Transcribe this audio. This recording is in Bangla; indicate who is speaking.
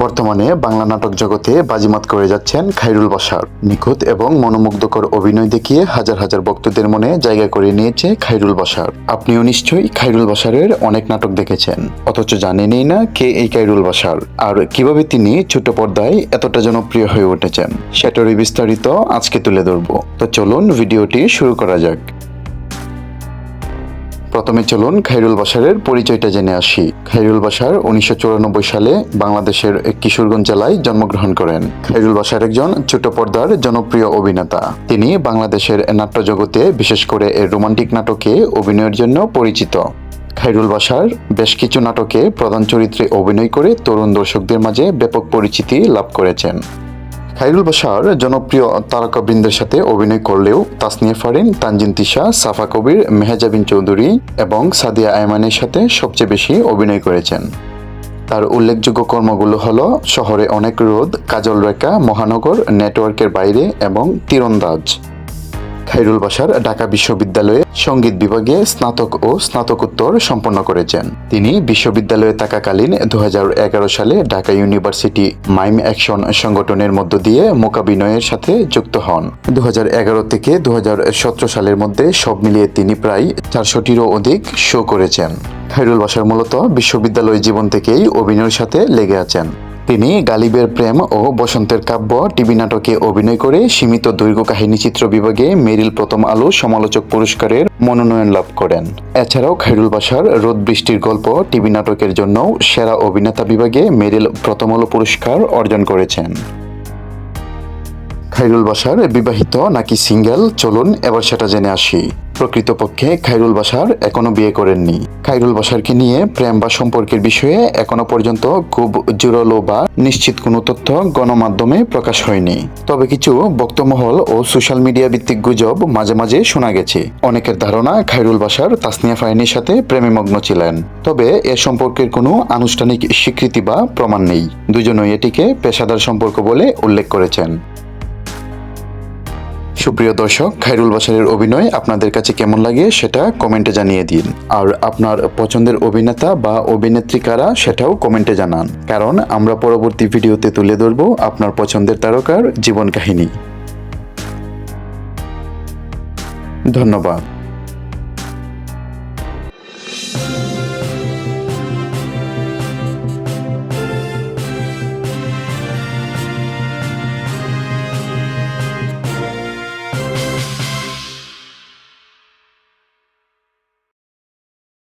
Speaker 1: বর্তমানে বাংলা নাটক জগতে বাজিমাত করে যাচ্ছেন খাইরুল বাসার নিখুঁত এবং মনোমুগ্ধকর অভিনয় দেখিয়ে হাজার হাজার ভক্তদের মনে জায়গা করে নিয়েছে খাইরুল বাসার আপনিও নিশ্চয়ই খাইরুল বাসারের অনেক নাটক দেখেছেন। অথচ জানেনই না কে এই খাইরুল বাসার আর কীভাবে তিনি ছোট পর্দায় এতটা জনপ্রিয় হয়ে উঠেছেন, সেটারই বিস্তারিত আজকে তুলে ধরবো। তো চলুন ভিডিওটি শুরু করা যাক। প্রথমে চলুন খাইরুল বাসারের পরিচয়টা জেনে আসি। খাইরুল বাসার উনিশশো চুরানব্বই সালে বাংলাদেশের কিশোরগঞ্জ জেলায় জন্মগ্রহণ করেন। খাইরুল বাসার একজন ছোট পর্দার জনপ্রিয় অভিনেতা। তিনি বাংলাদেশের নাট্য জগতে বিশেষ করে এর রোমান্টিক নাটকে অভিনয়ের জন্য পরিচিত। খাইরুল বাসার বেশ কিছু নাটকে প্রধান চরিত্রে অভিনয় করে তরুণ দর্শকদের মাঝে ব্যাপক পরিচিতি লাভ করেছেন। খাইরুল বাসার জনপ্রিয় তারকাবৃন্দের সাথে অভিনয় করলেও তাসনিয়া ফারিন, তানজিন তিশা, সাফা কবির মেহাজাবিন চৌধুরী এবং সাদিয়া আয়মানের সাথে সবচেয়ে বেশি অভিনয় করেছেন। তার উল্লেখযোগ্য কর্মগুলো হল শহরে অনেক রোদ, কাজল রেখা, মহানগর, নেটওয়ার্কের বাইরে এবং তীরন্দাজ। খাইরুল বাসার ঢাকা বিশ্ববিদ্যালয়ে সংগীত বিভাগে স্নাতক ও স্নাতকোত্তর সম্পন্ন করেছেন। তিনি বিশ্ববিদ্যালয়ে থাকাকালীন দুহাজার এগারো সালে ঢাকা ইউনিভার্সিটি মাইম অ্যাকশন সংগঠনের মধ্য দিয়ে মোকাবিনয়ের সাথে যুক্ত হন। দু হাজার এগারো থেকে দু হাজার সতেরো সালের মধ্যে সব মিলিয়ে তিনি প্রায় চারশোটিরও অধিক শো করেছেন। খাইরুল বাসার মূলত বিশ্ববিদ্যালয় জীবন থেকেই অভিনয়ের সাথে লেগে আছেন। তিনি গালিবের প্রেম ও বসন্তের কাব্য, টিভি নাটকে অভিনয় করে সীমিত দৈর্ঘ্য কাহিনী চিত্র বিভাগে মেরিল প্রথম আলো সমালোচক পুরস্কারের মনোনয়ন লাভ করেন। এছাড়াও খাইরুল বাসার রোদ বৃষ্টির গল্প, টিভি নাটকের জন্য সেরা অভিনেতা বিভাগে মেরিল প্রথম আলো পুরস্কার অর্জন করেছেন। খাইরুল বাসার বিবাহিত নাকি সিঙ্গেল? চলুন এবার সেটা জেনে আসি। প্রকৃতপক্ষে খাইরুল বাসার এখনও বিয়ে করেননি। খাইরুল বাসারকে নিয়ে প্রেম বা সম্পর্কের বিষয়ে এখনও পর্যন্ত খুব জোরালো বা নিশ্চিত কোনো তথ্য গণমাধ্যমে প্রকাশ হয়নি। তবে কিছু বক্তমহল ও সোশ্যাল মিডিয়া ভিত্তিক গুজব মাঝে মাঝে শোনা গেছে। অনেকের ধারণা খাইরুল বাসার তাসনিয়া ফাইনের সাথে প্রেমে মগ্ন ছিলেন। তবে এ সম্পর্কের কোনো আনুষ্ঠানিক স্বীকৃতি বা প্রমাণ নেই। দুজনই এটিকে পেশাদার সম্পর্ক বলে উল্লেখ করেছেন। সুপ্রিয় দর্শক খাইরুল বাসারের অভিনয় আপনাদের কাছে কেমন লাগে সেটা কমেন্টে জানিয়ে দিন। আর আপনার পছন্দের অভিনেতা বা অভিনেত্রী কারা সেটাও কমেন্টে জানান। কারণ আমরা পরবর্তী ভিডিওতে তুলে ধরব আপনার পছন্দের তারকার জীবন কাহিনী। ধন্যবাদ।